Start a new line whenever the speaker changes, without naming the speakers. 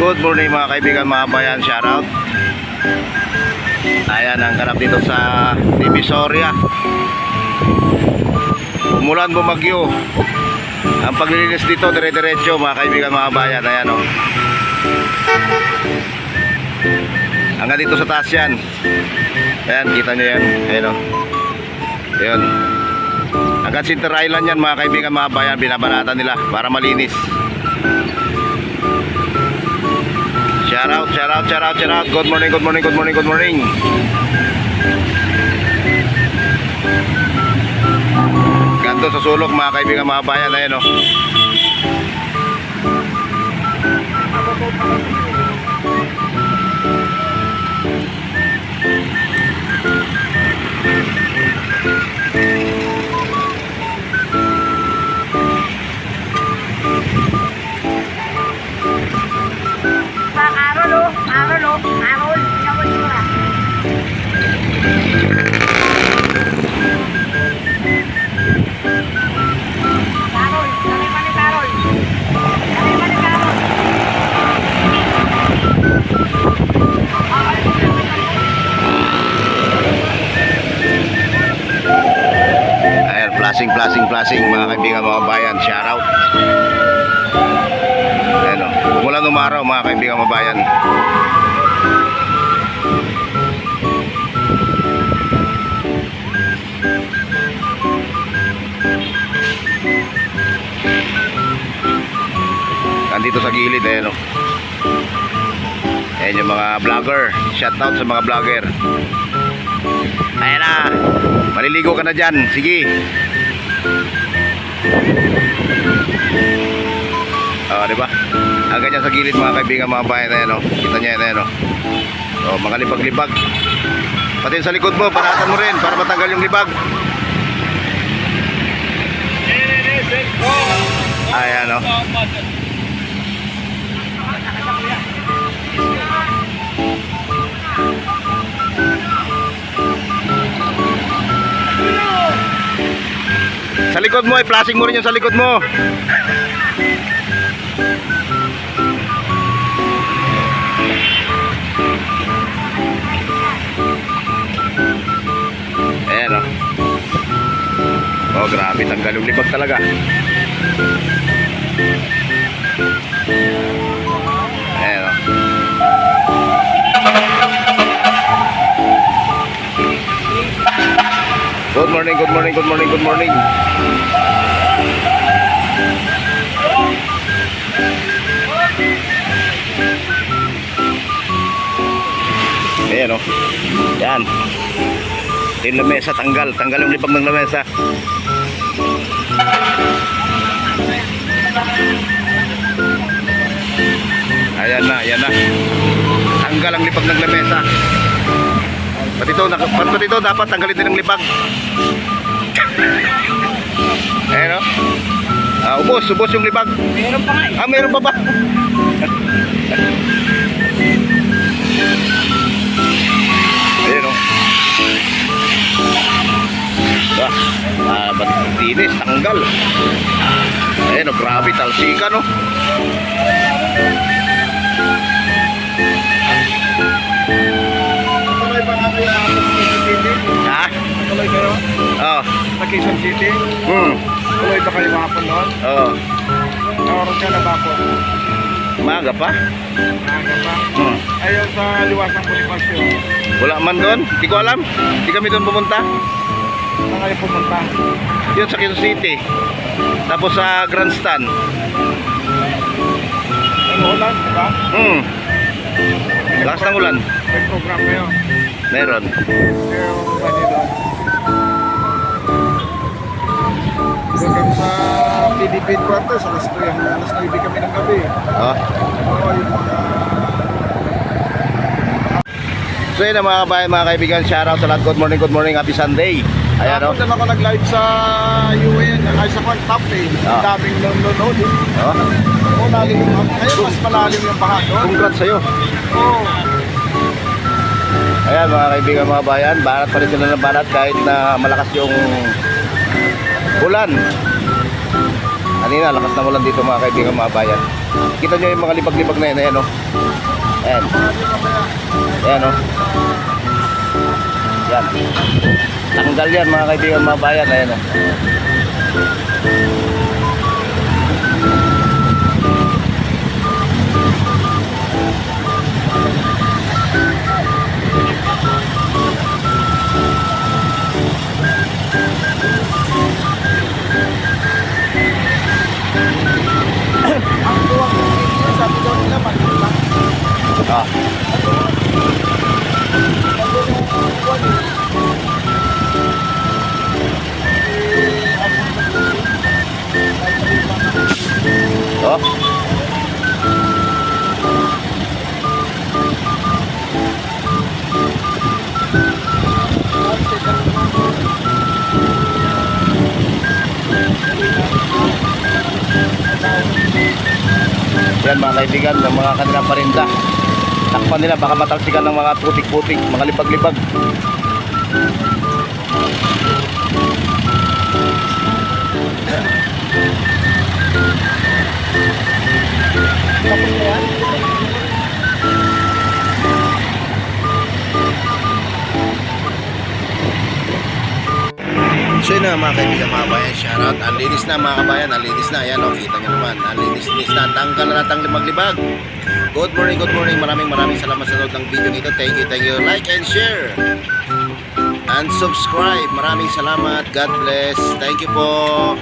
Good morning mga kaibigan, mga bayan, shout out. Ayan ang ganap dito sa Divisoria. Umulan bumagyo. Ang paglilinis dito dire-diretso mga kaibigan, mga bayan. Ayan o. Hanggang dito sa taas yan. Ayan, kita nyo yan. Ayan o. Ayan. Hanggang Center Island yan mga kaibigan, mga bayan. Binabanatan nila para malinis. Shout out, shout out, shout out, shout out. Good morning, good morning, good morning, good morning. Ganto sa sulok mga kaibigan, mga bayan. Ayan o. Ayan, flashing, flashing, flashing mga kaibigan, mga bayan. Shout out. Ayan o. Umulan umaraw mga kaibigan, mga bayan. Nandito sa gilid, ayan o. Ayan yung mga vlogger. Shout out sa mga vlogger. Ayan na. Maliligo ka na dyan. Sige. Oh, di ba? Ang ganyan sa gilid mga kaibigan, mga bayan ayan oh. Kita niya yan, ayan oh. Oh, mga libag-libag. Pati sa likod mo, paratan mo rin para matanggal yung libag. Ayan oh. Likod mo, i-flashing mo rin yung sa likod mo. Ayan o. Oh, grabe, tanggal yung libag talaga. Ayan Good morning, good morning, good morning, good morning. Ayan o. Yan. Yung lamesa tanggal. Tanggal yung libag ng lamesa. Ayan na, ayan na. Tanggal ang libag ng lamesa. Pati ito, nak- pati ito dapat tanggalin din ang libag. Ayan o. Ah, ubos, ubos yung libag.
Meron pa nga eh.
Ah, meron pa ba? Ayan o. Ah, ah, ba't dinis, tanggal. Ayan o, grabe, talsikan o.
Quezon City?
hmm,
Tuloy ba kayo hapon noon?
oh.
Naroon ka na ba po?
Maaga pa?
Maaga pa?
Hmm.
Ayaw sa liwasang Bonifacio.
Wala man doon? Hindi ko alam. Hindi kami doon pumunta.
Saan kayo pumunta?
Yun sa Quezon City. Tapos sa Grandstand.
Ano ulan, di ba?
Hmm. Lakas ng ulan.
May program kayo.
Meron.
Kayo ba? PDP Quarters, alas 3 hanggang alas 9 kami ng gabi.
Oh.
Oo, yung mga...
So yun mga kabayan, mga kaibigan, shoutout sa lahat. Good morning, good morning, happy Sunday. Ayan o.
Tapos lang ako nag-live sa UN, ay sa Quart Top eh.
Ah.
Ang daming nanonood eh.
Oh.
Oo, lalim yung... Ngayon, mas malalim yung baha doon.
Congrats sa'yo.
Oo.
Ayan mga kaibigan, mga bayan, barat pa rin sila ng barat kahit na malakas yung ulan. Kanina, lakas ng ulan dito mga kaibigan, mga bayan. Kita nyo yung mga libag-libag na yun. Ayan o. Ayan. Ayan o. Yan. Tanggal yan mga kaibigan mga bayan. Ayan o.
Ang
Oh. Yan mga kaibigan, ng mga kanilang parinda. Takpan nila, baka matalsikan ng mga putik-putik, mga libag-libag. So yun na mga kaibigan mga bayan, shoutout. Ang linis na mga kabayan, ang linis na. Ayan o, kita nyo naman. Ang linis-linis na. Tanggal na natang limag-libag. Good morning, good morning. Maraming maraming salamat sa nood ng video nito. Thank you, thank you. Like and share. And subscribe. Maraming salamat. God bless. Thank you po.